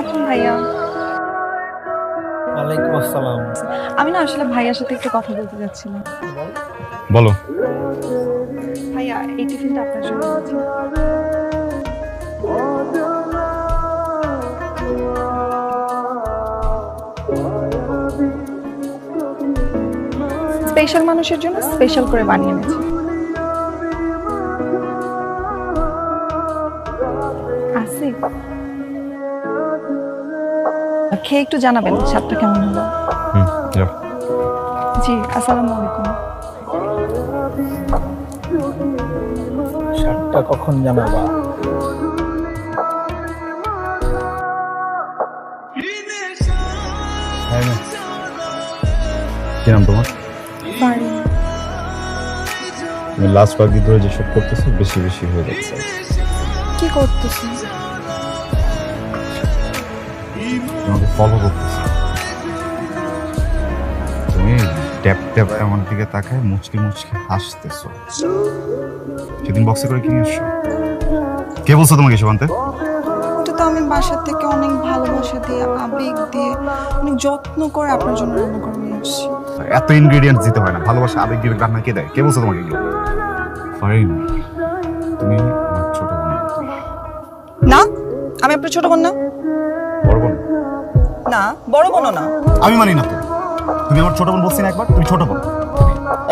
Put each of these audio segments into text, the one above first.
আসুন ভাইয়া। ওয়ালাইকুম আসসালাম। আমি না আসলে ভাইয়ার সাথে একটু কথা বলতে যাচ্ছিলাম। বলো। ভাইয়া এই টিফিনটা আপনার জন্য স্পেশাল মানুষের জন্য স্পেশাল করে বানিয়ে এনেছি। খেয়ে একটু জানাবেন স্বাদটা কেমন হলো? হুম জি আসসালামু আলাইকুম। শার্টটা কখন জানাবা? হ্যাঁ কি নাম তোমার? লাস্ট কয়েকদিন ধরে যেসব করতেছো বেশি বেশি হয়ে যাচ্ছে। কি করতেছিস তোমাকে ফলো করতেছি। তুমি ট্যাপ ট্যাপ আমার দিকে তাকায় মুচকি মুচকি হাসতেছো। সেদিন বক্সে করে কিনে এসছো কে বলছো তোমাকে এসব আনতে? ওটা তো আমি বাসা থেকে অনেক ভালোবাসা দিয়ে আবেগ দিয়ে অনেক যত্ন করে আপনার জন্য রান্না করে নিয়ে এসেছি। এত ইনগ্রেডিয়েন্টস দিতে হয় না। ভালোবাসা আবেগ বিবেক রান্না কে দেয়? কে বলছো তোমাকে এগুলো? ফারিন তুমি আমার ছোট বোন। না? আমি আপনার ছোট বোন না? না বড় বোনও না। আমি মানি না তো। তুমি আমার ছোট বোন বলছি না একবার তুমি ছোট বোন।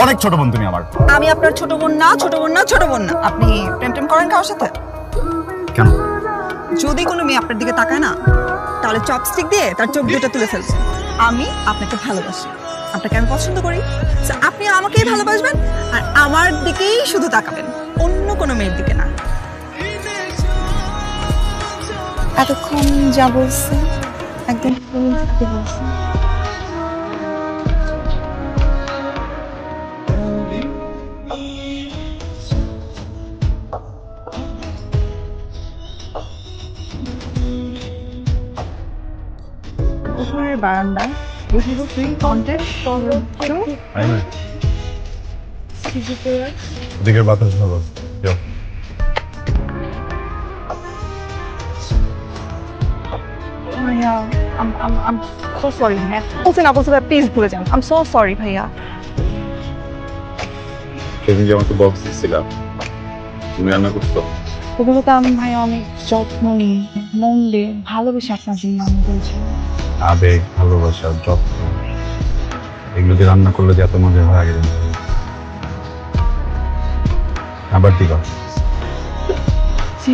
অনেক ছোট বোন তুমি আমার। আমি আপনার ছোট বোন না ছোট বোন না ছোট বোন না। আপনি প্রেম টেম করেন কারোর সাথে? কেন? যদি কোনো মেয়ে আপনার দিকে তাকায় না তাহলে চপস্টিক দিয়ে তার চোখ দুটো তুলে ফেলছে আমি আপনাকে ভালোবাসি। আপনাকে আমি পছন্দ করি। আপনি আমাকেই ভালোবাসবেন আর আমার দিকেই শুধু তাকাবেন। অন্য কোনো মেয়ের দিকে না। এতক্ষণ যা বলছে I can feel this. 오늘 말한다. 여기로 언제 떠났죠? 아니 지지도요? 네가 맡아서 나도. 어, 야. 아야. Um um so sorry হ্যাঁ বলছে না বলছে প্লিজ ভুলে যান। আম সো সরি ভাইয়া। সেদিন যে আমাকে বক্স দিচ্ছিলাম তুমি রান্না করছ? ওগুলো তো আমি ভাইয়া অনেক যত্ন নিই মন দিয়ে ভালোবেসে আপনার জন্য আমি বলছি। আবেগ ভালোবাসা যত্ন। এগুলো দিয়ে রান্না করলে যে এত মজা হয় আগে আবার ঠিক আছে জি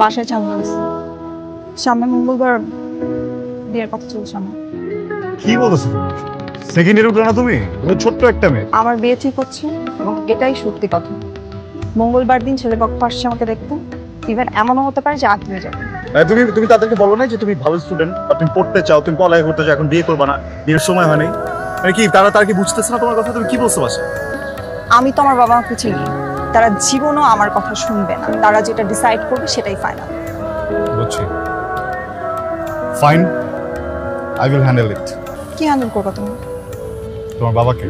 বাসায় চালু হয়েছে। সামনে মঙ্গলবার বিয়ের কথা চলছে আমার। কি বলছো? সেকেন্ড ইয়ার উঠল না তুমি? তুমি ছোট্ট একটা মেয়ে। আমার বিয়ে ঠিক হচ্ছে এবং এটাই সত্যি কথা। মঙ্গলবার দিন ছেলে পক্ষ আসছে আমাকে দেখতে। ইভেন এমনও হতে পারে যে আত্মীয় যাবে। তুমি তুমি তাদেরকে বলো না যে তুমি ভালো স্টুডেন্ট তুমি পড়তে চাও তুমি পড়ালেখা করতে চাও এখন বিয়ে করবে না বিয়ের সময় হয় নাই। মানে কি তারা তার কি বুঝতেছে না তোমার কথা? তুমি কি বলছো বাসা আমি তো আমার বাবা মাকে চিনি। তারা জীবনও আমার কথা শুনবে না। তারা যেটা ডিসাইড করবে সেটাই ফাইনাল বুঝছি। Fine I will handle it কি হ্যান্ডেল করব তুমি? তোমার বাবাকে।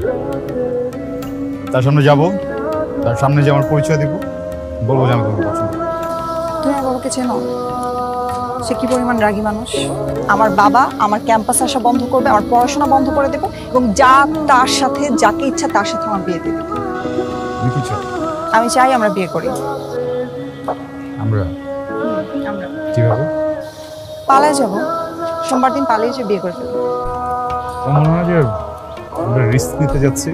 তার সামনে যাব তার সামনে যে আমার পরিচয় দিব বলব যে আমি তোমাকে পছন্দ। তুমি আমার বাবাকে চেনো? সে কি পরিমাণ রাগী মানুষ? আমার বাবা আমার ক্যাম্পাস আসা বন্ধ করবে আমার পড়াশোনা বন্ধ করে দেবো এবং যা তার সাথে যাকে ইচ্ছা তার সাথে আমার বিয়ে দেবে। আমি চাই আমরা বিয়ে করি। আমরা? আমরা। কীভাবে? পালায় যাব। সোমবার দিন পালিয়ে যে বিয়ে করে ফেলব। আমার মনে হয় যে আমরা রিস্ক নিতে যাচ্ছি।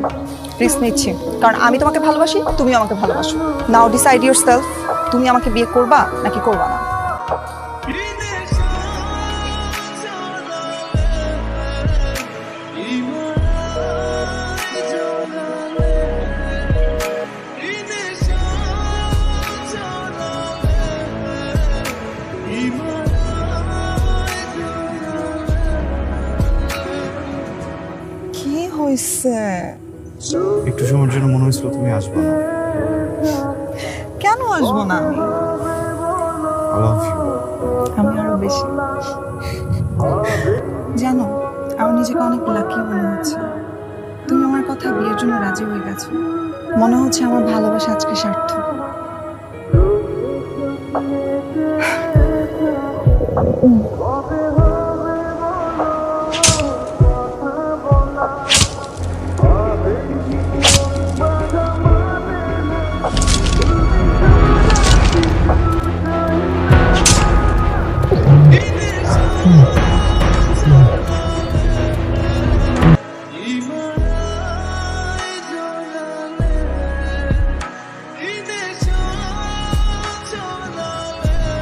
রিস্ক নিচ্ছি। কারণ আমি তোমাকে ভালোবাসি তুমি আমাকে ভালোবাসো। নাও ডিসাইড ইউর সেলফ তুমি আমাকে বিয়ে করবা নাকি করবা না? হইছে? একটু সময়ের জন্য মনে হয়েছিল তুমি আসব না। কেন আসব না? আমি আমি আরও বেশি। জানো আমার নিজেকে অনেক লাকি মনে হচ্ছে। তুমি আমার কথা বিয়ের জন্য রাজি হয়ে গেছো। মনে হচ্ছে আমার ভালোবাসা আজকে সার্থক। Mm.